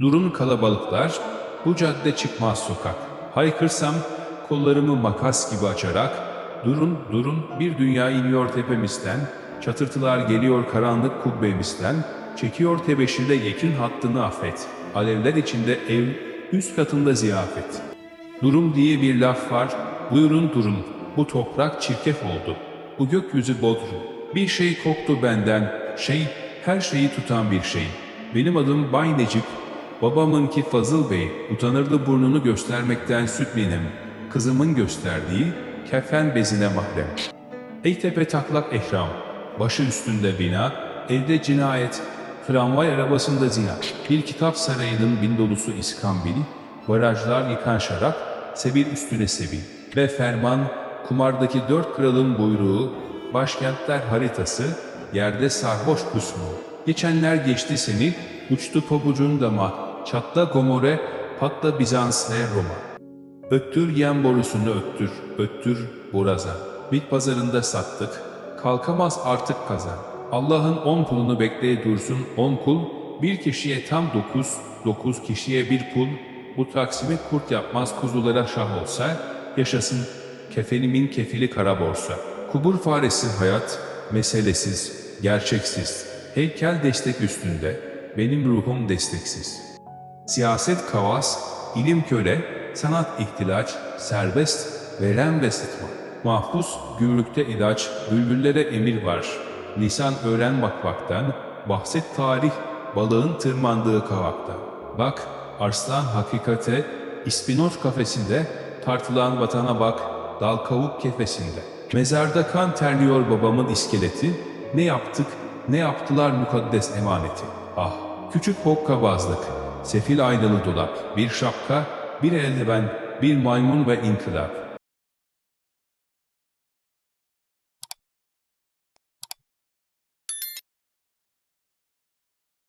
Durun kalabalıklar, bu cadde çıkmaz sokak. Haykırsam kollarımı makas gibi açarak, durun durun bir dünya iniyor tepemizden, çatırtılar geliyor karanlık kubbemizden, çekiyor tebeşirle yekin hattını affet. Alevler içinde ev, üst katında ziyafet. Durum diye bir laf var, buyurun durun, bu toprak çirkef oldu. Bu gökyüzü bodrum. Bir şey koktu benden, şey, her şeyi tutan bir şey. Benim adım Bay Necip, babamınki Fazıl Bey, utanırdı burnunu göstermekten süt benim. Kızımın gösterdiği, kefen bezine mahrem. Ey tepe taklak ehram, başı üstünde bina, evde cinayet, tramvay arabasında zina. Bir kitap sarayının bin dolusu iskambil, barajlar yıkan şarap, sebil üstüne sebil. Ve ferman, kumardaki dört kralın buyruğu, başkentler haritası, yerde sarhoş kusmu. Geçenler geçti seni, uçtu pabucun dama, çatla Gomorre, patla Bizans ve Roma. Öttür yem borusunu öttür, öttür boraza. Bit pazarında sattık, kalkamaz artık kazan. Allah'ın on kulunu bekleye dursun on kul, bir kişiye tam dokuz, dokuz kişiye bir kul. Bu taksimi kurt yapmaz kuzulara şah olsa, yaşasın kefenimin kefili kara borsa. Kubur faresi hayat, meselesiz, gerçeksiz. Heykel destek üstünde, benim ruhum desteksiz. Siyaset kavas, ilim köle, sanat ihtilaç, serbest, veren ve sıtma. Mahpus, gümrükte ilaç, bülbüllere emir var. Lisan öğren bakmaktan, bahset tarih, balığın tırmandığı kavakta. Bak, arslan hakikate, ispinoz kafesinde, tartılan vatana bak, dal kavuk kefesinde. Mezarda kan terliyor babamın iskeleti, ne yaptık, ne yaptılar mukaddes emaneti. Ah, küçük hokkabazlık, sefil aynalı dolap, bir şapka, bir eldiven, bir maymun ve inkılap.